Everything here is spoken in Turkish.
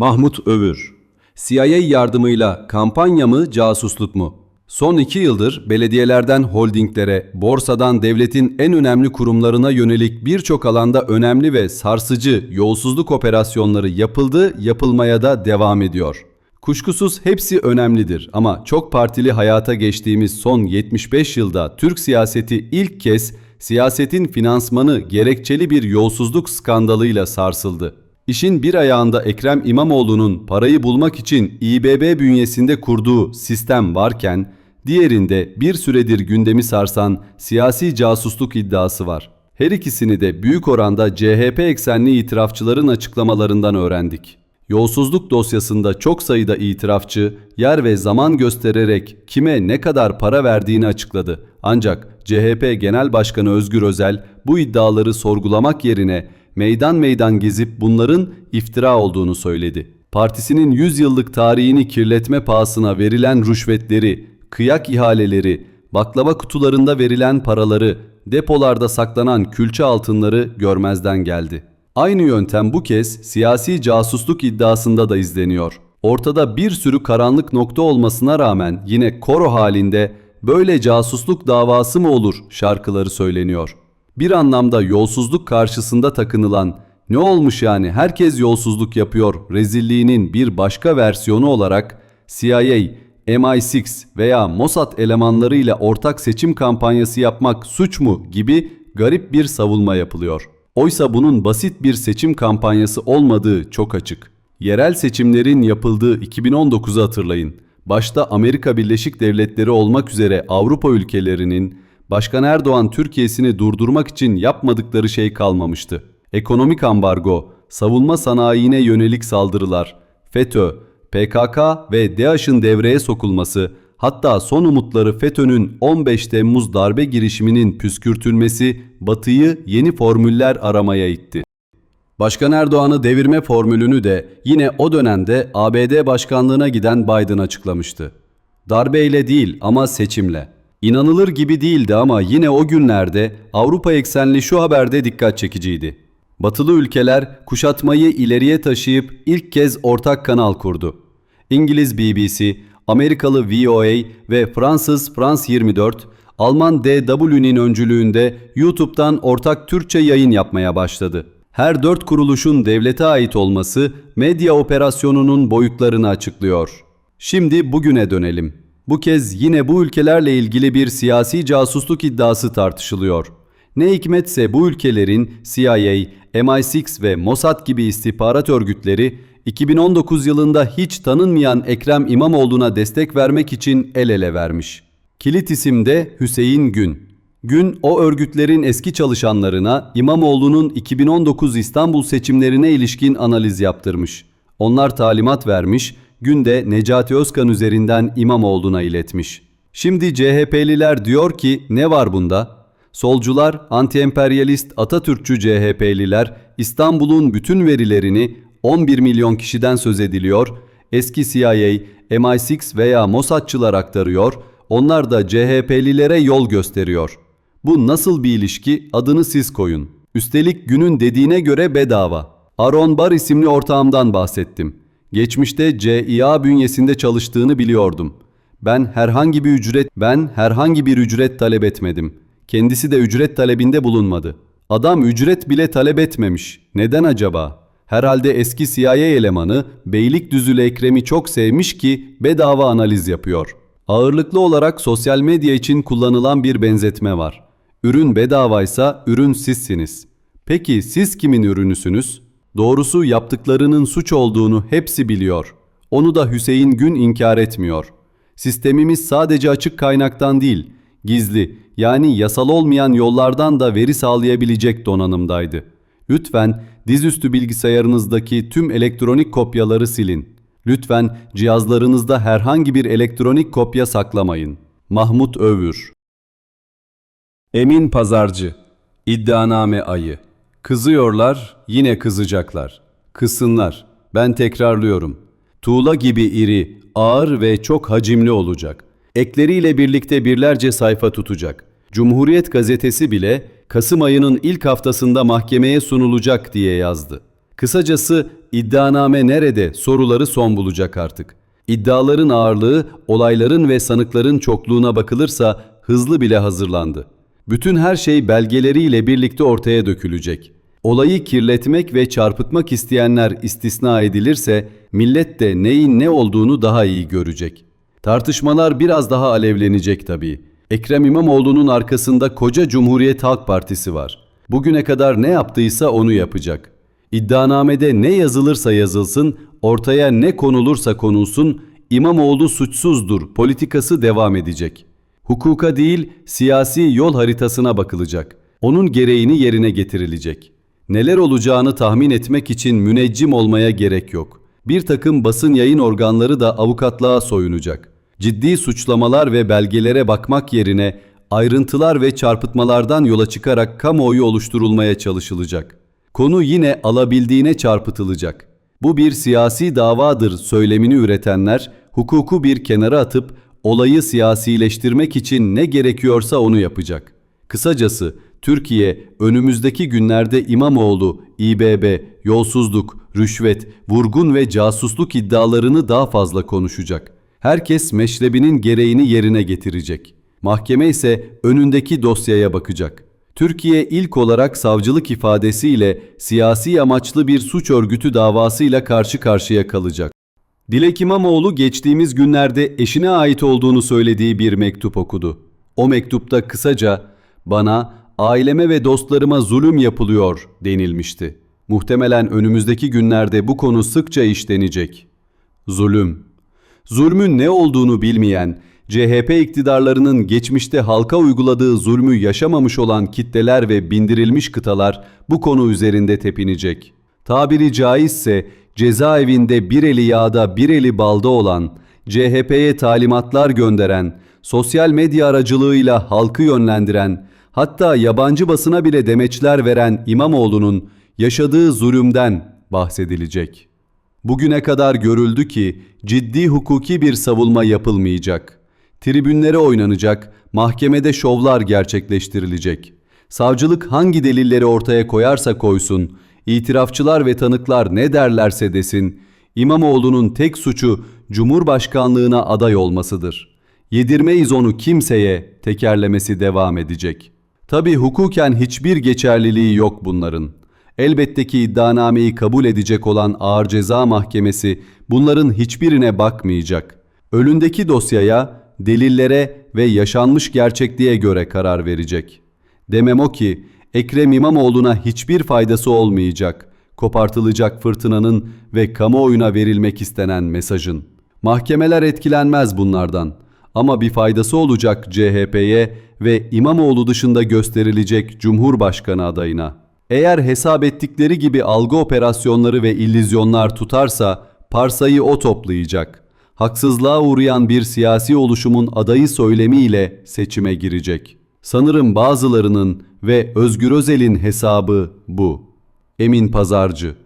Mahmut Övür CIA yardımıyla kampanya mı, casusluk mu? Son iki yıldır belediyelerden holdinglere, borsadan devletin en önemli kurumlarına yönelik birçok alanda önemli ve sarsıcı yolsuzluk operasyonları yapıldı, yapılmaya da devam ediyor. Kuşkusuz hepsi önemlidir ama çok partili hayata geçtiğimiz son 75 yılda Türk siyaseti ilk kez siyasetin finansmanı gerekçeli bir yolsuzluk skandalıyla sarsıldı. İşin bir ayağında Ekrem İmamoğlu'nun parayı bulmak için İBB bünyesinde kurduğu sistem varken, diğerinde bir süredir gündemi sarsan siyasi casusluk iddiası var. Her ikisini de büyük oranda CHP eksenli itirafçıların açıklamalarından öğrendik. Yolsuzluk dosyasında çok sayıda itirafçı yer ve zaman göstererek kime ne kadar para verdiğini açıkladı. Ancak CHP Genel Başkanı Özgür Özel bu iddiaları sorgulamak yerine meydan meydan gezip bunların iftira olduğunu söyledi. Partisinin 100 yıllık tarihini kirletme pahasına verilen rüşvetleri, kıyak ihaleleri, baklava kutularında verilen paraları, depolarda saklanan külçe altınları görmezden geldi. Aynı yöntem bu kez siyasi casusluk iddiasında da izleniyor. Ortada bir sürü karanlık nokta olmasına rağmen yine koro halinde böyle casusluk davası mı olur şarkıları söyleniyor. Bir anlamda yolsuzluk karşısında takınılan ne olmuş yani herkes yolsuzluk yapıyor rezilliğinin bir başka versiyonu olarak CIA, MI6 veya Mossad elemanlarıyla ortak seçim kampanyası yapmak suç mu gibi garip bir savunma yapılıyor. Oysa bunun basit bir seçim kampanyası olmadığı çok açık. Yerel seçimlerin yapıldığı 2019'u hatırlayın. Başta Amerika Birleşik Devletleri olmak üzere Avrupa ülkelerinin Başkan Erdoğan Türkiye'sini durdurmak için yapmadıkları şey kalmamıştı. Ekonomik ambargo, savunma sanayine yönelik saldırılar, FETÖ, PKK ve DAEŞ'in devreye sokulması, hatta son umutları FETÖ'nün 15 Temmuz darbe girişiminin püskürtülmesi Batı'yı yeni formüller aramaya itti. Başkan Erdoğan'ı devirme formülünü de yine o dönemde ABD başkanlığına giden Biden açıklamıştı. Darbeyle değil ama seçimle. İnanılır gibi değildi ama yine o günlerde Avrupa eksenli şu haberde dikkat çekiciydi. Batılı ülkeler kuşatmayı ileriye taşıyıp ilk kez ortak kanal kurdu. İngiliz BBC, Amerikalı VOA ve Fransız France 24, Alman DW'nin öncülüğünde YouTube'dan ortak Türkçe yayın yapmaya başladı. Her dört kuruluşun devlete ait olması medya operasyonunun boyutlarını açıklıyor. Şimdi bugüne dönelim. Bu kez yine bu ülkelerle ilgili bir siyasi casusluk iddiası tartışılıyor. Ne hikmetse bu ülkelerin CIA, MI6 ve Mossad gibi istihbarat örgütleri 2019 yılında hiç tanınmayan Ekrem İmamoğlu'na destek vermek için el ele vermiş. Kilit isim de Hüseyin Gün. Gün o örgütlerin eski çalışanlarına İmamoğlu'nun 2019 İstanbul seçimlerine ilişkin analiz yaptırmış. Onlar talimat vermiş, Gün de Necati Özkan üzerinden İmamoğlu'na iletmiş. Şimdi CHP'liler diyor ki ne var bunda? Solcular, anti-emperyalist Atatürkçü CHP'liler İstanbul'un bütün verilerini 11 milyon kişiden söz ediliyor, eski CIA, MI6 veya Mossadçılar aktarıyor, onlar da CHP'lilere yol gösteriyor. Bu nasıl bir ilişki adını siz koyun. Üstelik günün dediğine göre bedava. Aaron Barr isimli ortağımdan bahsettim. Geçmişte CIA bünyesinde çalıştığını biliyordum. Ben herhangi bir ücret ben herhangi bir ücret talep etmedim. Kendisi de ücret talebinde bulunmadı. Adam ücret bile talep etmemiş. Neden acaba? Herhalde eski CIA elemanı Beylikdüzülü Ekrem'i çok sevmiş ki bedava analiz yapıyor. Ağırlıklı olarak sosyal medya için kullanılan bir benzetme var. Ürün bedavaysa ürün sizsiniz. Peki siz kimin ürünüsünüz? Doğrusu yaptıklarının suç olduğunu hepsi biliyor. Onu da Hüseyin Gün inkar etmiyor. Sistemimiz sadece açık kaynaktan değil, gizli yani yasal olmayan yollardan da veri sağlayabilecek donanımdaydı. Lütfen dizüstü bilgisayarınızdaki tüm elektronik kopyaları silin. Lütfen cihazlarınızda herhangi bir elektronik kopya saklamayın. Mahmut Övür Emin Pazarcı İddianame ayı Kızıyorlar, yine kızacaklar. Kızsınlar. Ben tekrarlıyorum. Tuğla gibi iri, ağır ve çok hacimli olacak. Ekleriyle birlikte birlerce sayfa tutacak. Cumhuriyet gazetesi bile Kasım ayının ilk haftasında mahkemeye sunulacak diye yazdı. Kısacası iddianame nerede soruları son bulacak artık. İddiaların ağırlığı, olayların ve sanıkların çokluğuna bakılırsa hızlı bile hazırlandı. Bütün her şey belgeleriyle birlikte ortaya dökülecek. Olayı kirletmek ve çarpıtmak isteyenler istisna edilirse millet de neyin ne olduğunu daha iyi görecek. Tartışmalar biraz daha alevlenecek tabii. Ekrem İmamoğlu'nun arkasında koca Cumhuriyet Halk Partisi var. Bugüne kadar ne yaptıysa onu yapacak. İddianamede ne yazılırsa yazılsın, ortaya ne konulursa konulsun, İmamoğlu suçsuzdur politikası devam edecek. Hukuka değil, siyasi yol haritasına bakılacak. Onun gereğini yerine getirilecek. Neler olacağını tahmin etmek için müneccim olmaya gerek yok. Bir takım basın yayın organları da avukatlığa soyunacak. Ciddi suçlamalar ve belgelere bakmak yerine ayrıntılar ve çarpıtmalardan yola çıkarak kamuoyu oluşturulmaya çalışılacak. Konu yine alabildiğine çarpıtılacak. Bu bir siyasi davadır söylemini üretenler hukuku bir kenara atıp olayı siyasileştirmek için ne gerekiyorsa onu yapacak. Kısacası Türkiye önümüzdeki günlerde İmamoğlu, İBB, yolsuzluk, rüşvet, vurgun ve casusluk iddialarını daha fazla konuşacak. Herkes meşrebinin gereğini yerine getirecek. Mahkeme ise önündeki dosyaya bakacak. Türkiye ilk olarak savcılık ifadesiyle siyasi amaçlı bir suç örgütü davasıyla karşı karşıya kalacak. Dilek İmamoğlu geçtiğimiz günlerde eşine ait olduğunu söylediği bir mektup okudu. O mektupta kısaca bana, aileme ve dostlarıma zulüm yapılıyor denilmişti. Muhtemelen önümüzdeki günlerde bu konu sıkça işlenecek. Zulüm. Zulmün ne olduğunu bilmeyen, CHP iktidarlarının geçmişte halka uyguladığı zulmü yaşamamış olan kitleler ve bindirilmiş kıtalar bu konu üzerinde tepinecek. Tabiri caizse cezaevinde bir eli yağda bir eli balda olan, CHP'ye talimatlar gönderen, sosyal medya aracılığıyla halkı yönlendiren, hatta yabancı basına bile demeçler veren İmamoğlu'nun yaşadığı zulümden bahsedilecek. Bugüne kadar görüldü ki ciddi hukuki bir savunma yapılmayacak. Tribünlere oynanacak, mahkemede şovlar gerçekleştirilecek. Savcılık hangi delilleri ortaya koyarsa koysun, itirafçılar ve tanıklar ne derlerse desin, İmamoğlu'nun tek suçu Cumhurbaşkanlığına aday olmasıdır. Yedirmeyiz onu kimseye tekerlemesi devam edecek. Tabi hukuken hiçbir geçerliliği yok bunların. Elbette ki iddianameyi kabul edecek olan Ağır Ceza Mahkemesi bunların hiçbirine bakmayacak. Önündeki dosyaya, delillere ve yaşanmış gerçekliğe göre karar verecek. Demem o ki Ekrem İmamoğlu'na hiçbir faydası olmayacak. Kopartılacak fırtınanın ve kamuoyuna verilmek istenen mesajın. Mahkemeler etkilenmez bunlardan. Ama bir faydası olacak CHP'ye ve İmamoğlu dışında gösterilecek Cumhurbaşkanı adayına. Eğer hesap ettikleri gibi algı operasyonları ve illüzyonlar tutarsa parsayı o toplayacak. Haksızlığa uğrayan bir siyasi oluşumun adayı söylemiyle seçime girecek. Sanırım bazılarının ve Özgür Özel'in hesabı bu. Emin Pazarcı